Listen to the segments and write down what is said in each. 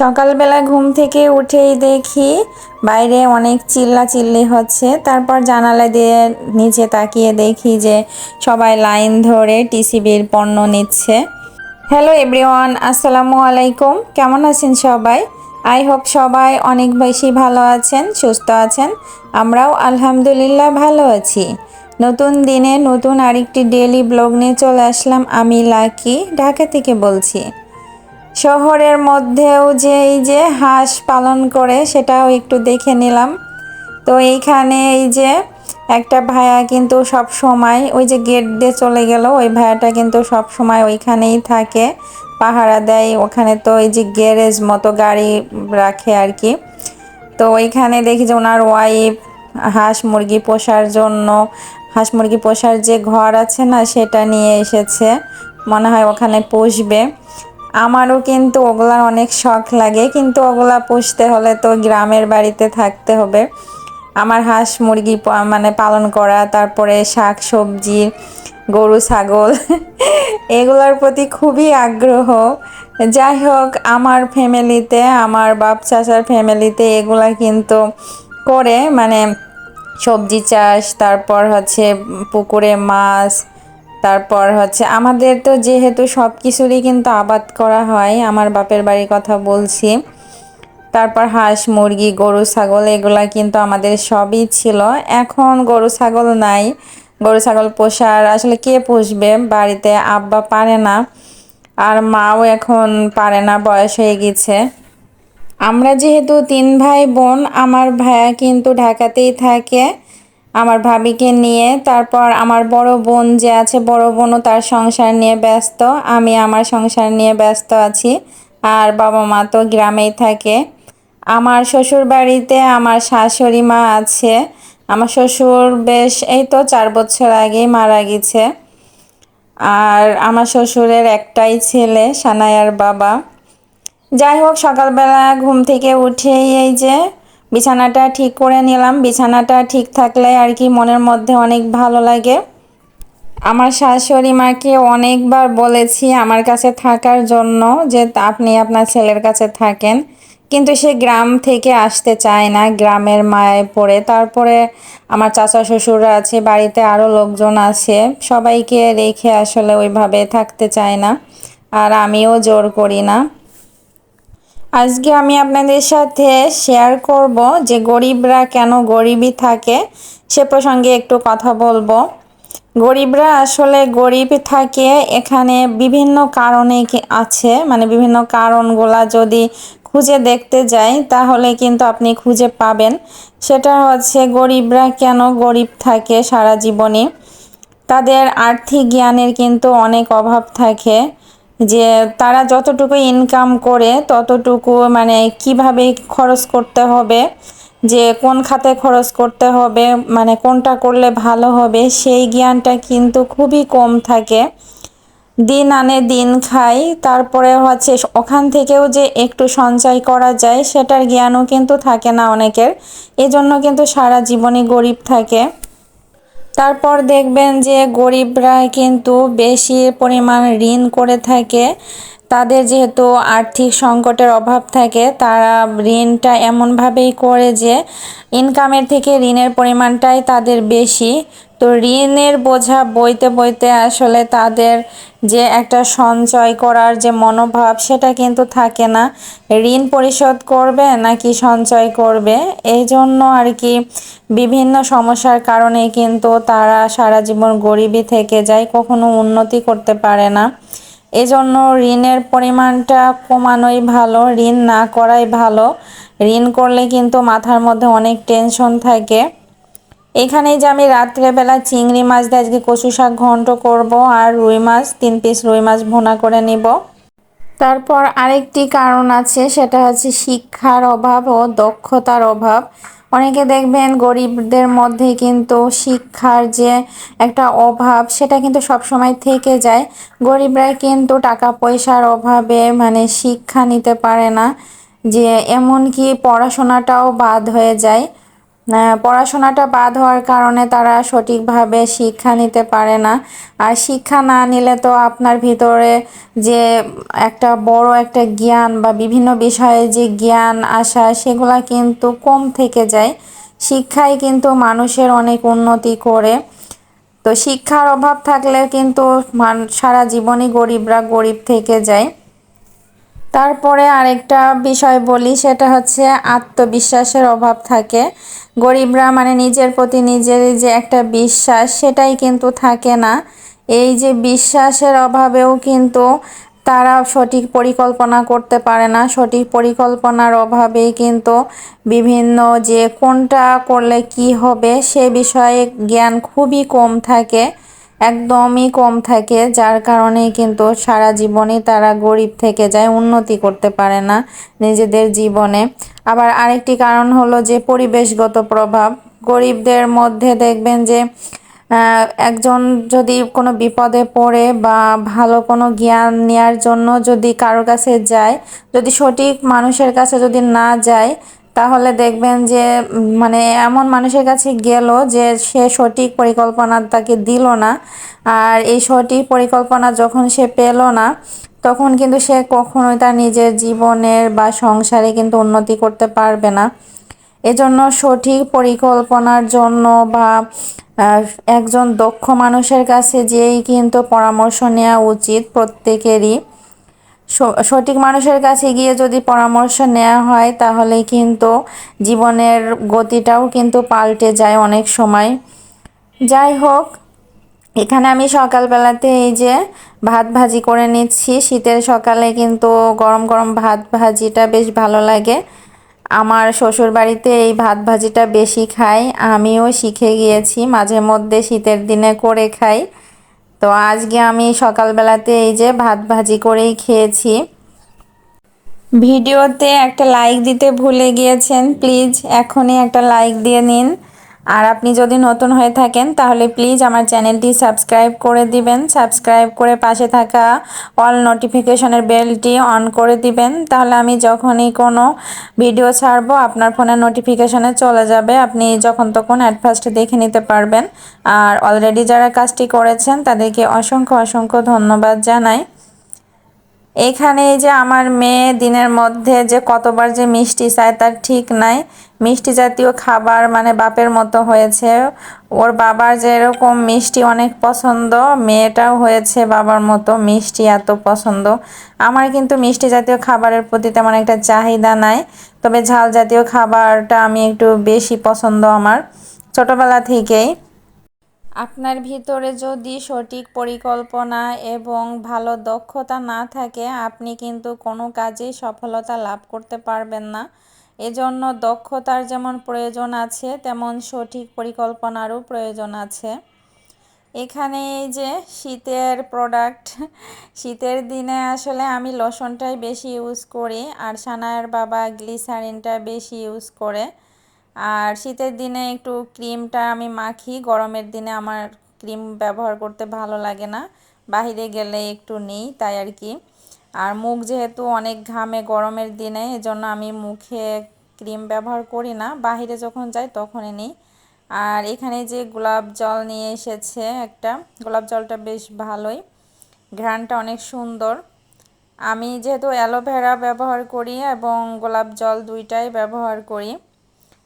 সকালবেলা ঘুম থেকে উঠেই দেখি বাইরে অনেক চিল্লা চিল্লি হচ্ছে। তারপর জানালা দিয়ে নিচে তাকিয়ে দেখি যে সবাই লাইন ধরে টিসিবির পণ্য নিচ্ছে। হ্যালো এভরিওয়ান, আসসালামু আলাইকুম। কেমন আছেন সবাই? আই হোপ সবাই অনেক বেশি ভালো আছেন, সুস্থ আছেন। আমরাও আলহামদুলিল্লাহ ভালো আছি। নতুন দিনে নতুন আরেকটি ডেলি ব্লগ নিয়ে চলে আসলাম। আমি লাকি, ঢাকা থেকে বলছি। শহরের মধ্যেও যে এই যে হাঁস পালন করে, সেটাও একটু দেখে নিলাম। তো এইখানে এই যে একটা ভায়া কিন্তু সব সময় ওই যে গেট দিয়ে চলে গেল, ওই ভায়াটা কিন্তু সব সময় ওইখানেই থাকে, পাহারা দেয়। ওখানে তো এই যে গ্যারেজ মতো গাড়ি রাখে আর কি। তো ওইখানে দেখি যে ওনার ওয়াইফ হাঁস মুরগি পোষার জন্য, হাঁস মুরগি পোষার যে ঘর আছে না, সেটা নিয়ে এসেছে। মনে হয় ওখানে পুষবে। আমারও কিন্তু ওগুলার অনেক শখ লাগে, কিন্তু ওগুলা পুষতে হলে তো গ্রামের বাড়িতে থাকতে হবে। আমার হাঁস মুরগি মানে পালন করা, তারপরে শাক সবজি, গরু, ছাগল, এগুলোর প্রতি খুবই আগ্রহ। যাই হোক, আমার ফ্যামিলিতে, আমার বাপ চাচার ফ্যামিলিতে এগুলা কিন্তু করে মানে সবজি চাষ, তারপর হচ্ছে পুকুরে মাছ তারপর হচ্ছে আমাদের তো যেহেতু সব কিছুরই কিন্তু আবাদ করা হয়, আমার বাপের বাড়ির কথা বলছি। তারপর হাঁস, মুরগি, গরু, ছাগল, এগুলা কিন্তু আমাদের সবই ছিল। এখন গরু, ছাগল নাই। গরু, ছাগল পোষার আসলে কে পুষবে? বাড়িতে আব্বা পারে না। আর মাও এখন পারে না, বয়স হয়ে গেছে। আমরা যেহেতু তিন ভাই বোন, আমার ভাইয়া কিন্তু ঢাকাতেই থাকে। আমার ভাবিকে নিয়ে, তারপর আমার বড় বোন যে আছে, বড় বোনও তার সংসার নিয়ে ব্যস্ত, আমি আমার সংসার নিয়ে ব্যস্ত আছি, আর বাবা মা তো গ্রামেই থাকে। আমার শ্বশুর বাড়িতে আমার শাশুড়ি মা আছে, আমার শ্বশুর বেশ, এই তো চার বছর আগেই মারা গেছে। আর আমার শ্বশুরের একটাই ছেলে সানায়ার বাবা। যাই হোক, সকালবেলা ঘুম থেকে উঠেই এই যে বিছানাটা ঠিক করে নিলাম। বিছানাটা ঠিক থাকলে আর কি মনের মধ্যে অনেক ভালো লাগে। আমার শাশুড়ি মাকে অনেকবার বলেছি আমার কাছে থাকার জন্য যে আপনি আপনার ছেলের কাছে থাকেন। কিন্তু সে গ্রাম থেকে আসতে চায় না। গ্রামের মায়ে পড়ে। তারপরে আমার চাচা শ্বশুররা আছে, বাড়িতে আরও লোকজন আছে। সবাইকে রেখে আসলে ওইভাবে থাকতে চায় না। আর আমিও জোর করি না। আজকে আমি আপনাদের সাথে শেয়ার করব যে গরিবরা কেন গরিবই থাকে সে প্রসঙ্গে একটু কথা বলব। গরিবরা আসলে গরিব থাকে এখানে বিভিন্ন কারণে আছে মানে বিভিন্ন কারণগুলা যদি খুঁজে দেখতে যাই তাহলে কিন্তু আপনি খুঁজে পাবেন। সেটা হচ্ছে গরিবরা কেন গরিব থাকে সারা জীবনে? তাদের আর্থিক জ্ঞানের কিন্তু অনেক অভাব থাকে। যে তারা যতটুকু ইনকাম করে, ততটুকু মানে কীভাবে খরচ করতে হবে, যে কোন খাতে খরচ করতে হবে মানে কোনটা করলে ভালো হবে, সেই জ্ঞানটা কিন্তু খুবই কম থাকে। দিন আনে দিন খাই, তারপরে হচ্ছে ওখান থেকেও যে একটু সঞ্চয় করা যায়, সেটার জ্ঞানও কিন্তু থাকে না অনেকের। এজন্য কিন্তু সারা জীবনই গরিব থাকে। তারপর দেখবেন যে গরিবরা কিন্তু বেশি পরিমাণ ঋণ করে থাকে। তাদের যেহেতু আর্থিক সংকটের অভাব থাকে, তারা ঋণটা এমনভাবেই করে যে ইনকামের থেকে ঋণের পরিমাণটাই তাদের বেশি। তো ঋণের বোঝা বইতে বইতে আসলে তাদের যে একটা সঞ্চয় করার যে মনোভাব, সেটা কিন্তু থাকে না। ঋণ পরিশোধ করবে নাকি সঞ্চয় করবে? এই জন্য আর কি বিভিন্ন সমস্যার কারণে কিন্তু তারা সারা জীবন গরিবই থেকে যায়, কখনো উন্নতি করতে পারে না। এজন্য ঋণের পরিমাণটা কমানোই ভালো, ঋণ না করাই ভালো। ঋণ করলে কিন্তু মাথার মধ্যে অনেক টেনশন থাকে। এখানে যে আমি রাত্রেবেলা চিংড়ি মাছ দিয়ে আজকে কচু শাক ঘন্ট করব আর রুই মাছ, তিন পিস রুই মাছ ভোনা করে নিব। তারপর আরেকটি কারণ আছে, সেটা হচ্ছে শিক্ষার অভাব ও দক্ষতার অভাব। অনেকে দেখবেন গরিবদের মধ্যে কিন্তু শিক্ষার যে একটা অভাব, সেটা কিন্তু সব সময় থেকে যায়। গরিবরা কিন্তু টাকা পয়সার অভাবে মানে শিক্ষা নিতে পারে না, যে এমনকি পড়াশোনাটাও বাদ হয়ে যায়। পড়াশোনাটা বাদ হওয়ার কারণে তারা সঠিকভাবে শিক্ষা নিতে পারে না। আর শিক্ষা না নিলে তো আপনার ভিতরে যে একটা বড় একটা জ্ঞান বা বিভিন্ন বিষয়ে যে জ্ঞান আসা সেগুলা কিন্তু কম থেকে যায়। শিক্ষাই কিন্তু মানুষের অনেক উন্নতি করে। তো শিক্ষার অভাব থাকলে কিন্তু সারা জীবনই গরিবরা গরিব থেকে যায়। তারপরে আরেকটা বিষয় বলি, সেটা হচ্ছে আত্মবিশ্বাসের অভাব থাকে। গরিবরা মানে নিজের প্রতি নিজের যে একটা বিশ্বাস, সেটাই কিন্তু থাকে না। এই যে বিশ্বাসের অভাবেও কিন্তু তারা সঠিক পরিকল্পনা করতে পারে না। সঠিক পরিকল্পনার অভাবেই কিন্তু বিভিন্ন যে কোনটা করলে কি হবে, সে বিষয়ে জ্ঞান খুবই কম থাকে। একদমই কম থাকে, যার কারণে কিন্তু সারা জীবনে তারা গরিব থেকে যায়, উন্নতি করতে পারে না নিজেদের জীবনে। আবার আরেকটি কারণ হলো যে পরিবেশগত প্রভাব। গরিবদের মধ্যে দেখবেন যে একজন যদি কোনো বিপদে পড়ে বা ভালো কোনো জ্ঞান নেওয়ার জন্য যদি কারোর কাছে যায়, যদি সঠিক মানুষের কাছে যদি না যায় তাহলে দেখবেন যে মানে এমন মানুষের কাছে গেল যে সে সঠিক পরিকল্পনা তাকে দিল না। আর এই সঠিক পরিকল্পনা যখন সে পেল না, তখন কিন্তু সে কখনোই তার নিজের জীবনের বা সংসারে কিন্তু উন্নতি করতে পারবে না। এজন্য সঠিক পরিকল্পনার জন্য বা একজন দক্ষ মানুষের কাছে যেই কিন্তু পরামর্শ নেওয়া উচিত প্রত্যেকেরই। সঠিক মানুষের কাছে গিয়ে যদি পরামর্শ নেওয়া হয়, তাহলে কিন্তু জীবনের গতিটাও কিন্তু পাল্টে যায় অনেক সময়। যাই হোক, এখানে আমি সকালবেলাতে এই যে ভাত ভাজি করে নিচ্ছি। শীতের সকালে কিন্তু গরম গরম ভাত ভাজিটা বেশ ভালো লাগে। আমার শ্বশুর বাড়িতে এই ভাত ভাজিটা বেশি খাই। আমিও শিখে গিয়েছি, মাঝে মধ্যে শীতের দিনে করে খাই। তো আজকে আমি সকালবেলাতে এই যে ভাত ভাজি করেই খেয়েছি। ভিডিওতে একটা লাইক দিতে ভুলে গিয়েছেন প্লিজ এখনই একটা লাইক দিয়ে নিন। আর আপনি যদি নতুন হয়ে থাকেন, তাহলে প্লিজ আমার চ্যানেলটি সাবস্ক্রাইব করে দিবেন। সাবস্ক্রাইব করে পাশে থাকা অল নোটিফিকেশনের বেলটি অন করে দিবেন। তাহলে আমি যখনই কোনো ভিডিও ছাড়বো, আপনার ফোনে নোটিফিকেশনে চলে যাবে। আপনি যখন তখন অ্যাট ফার্স্ট দেখে নিতে পারবেন। আর অলরেডি যারা কাজটি করেছেন, তাদেরকে অসংখ্য অসংখ্য ধন্যবাদ জানাই। এখানে যে আমার মেয়ে দিনের মধ্যে যে কতবার যে মিষ্টি চায় তার ঠিক নাই। মিষ্টি জাতীয় খাবার মানে বাপের মতো হয়েছে। ওর বাবার যেরকম মিষ্টি অনেক পছন্দ, মেয়েটাও হয়েছে বাবার মতো মিষ্টি এত পছন্দ। আমার কিন্তু মিষ্টি জাতীয় খাবারের প্রতি তেমন একটা চাহিদা নাই। তবে ঝাল জাতীয় খাবারটা আমি একটু বেশি পছন্দ আমার। ছোটোবেলা থেকেই আপনার ভিতরে যদি সঠিক পরিকল্পনা এবং ভালো দক্ষতা না থাকে, আপনি কিন্তু কোনো কাজেই সফলতা লাভ করতে পারবেন না। এজন্য দক্ষতার যেমন প্রয়োজন আছে, তেমন সঠিক পরিকল্পনারও প্রয়োজন আছে। এখানে এই যে শীতের প্রোডাক্ট শীতের দিনে আসলে আমি লোশনটাই বেশি ইউজ করি, আর সানায়ের বাবা গ্লিসারিনটা বেশি ইউজ করে। আর শীতের দিনে একটু ক্রিমটা আমি মাখি, গরমের দিনে আমার ক্রিম ব্যবহার করতে ভালো লাগে না। বাহিরে গেলে একটু নিই তাই আর কি। আর মুখ যেহেতু অনেক ঘামে গরমের দিনে, এজন্য আমি মুখে ক্রিম ব্যবহার করি না। বাহিরে যখন যাই তখনই নিই। আর এখানে যে গোলাপ জল নিয়ে এসেছে একটা, গোলাপ জলটা বেশ ভালোই। ঘ্রাণটা অনেক সুন্দর। আমি যেহেতু অ্যালোভেরা ব্যবহার করি এবং গোলাপ জল দুইটাই ব্যবহার করি।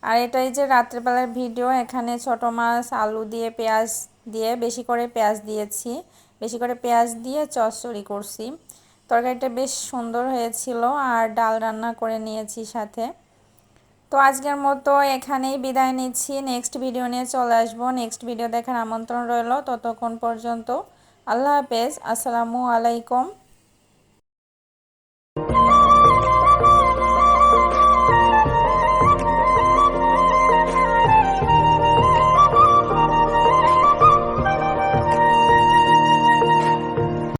আর এটাই যে রাত্রেবেলার ভিডিও, এখানে ছোট মাছ, আলু দিয়ে পেঁয়াজ দিয়ে বেশি করে পেঁয়াজ দিয়েছি। বেশি করে পেঁয়াজ দিয়ে চচ্চড়ি করছি। তরকারিটা বেশ সুন্দর হয়েছিল আর ডাল রান্না করে নিয়েছি সাথে। তো আজকের মতো এখানেই বিদায় নিচ্ছি। নেক্সট ভিডিও নিয়ে চলে আসব। নেক্সট ভিডিও দেখার আমন্ত্রণ রইল ততক্ষণ পর্যন্ত। আল্লাহ হাফেজ। আসসালামু আলাইকুম।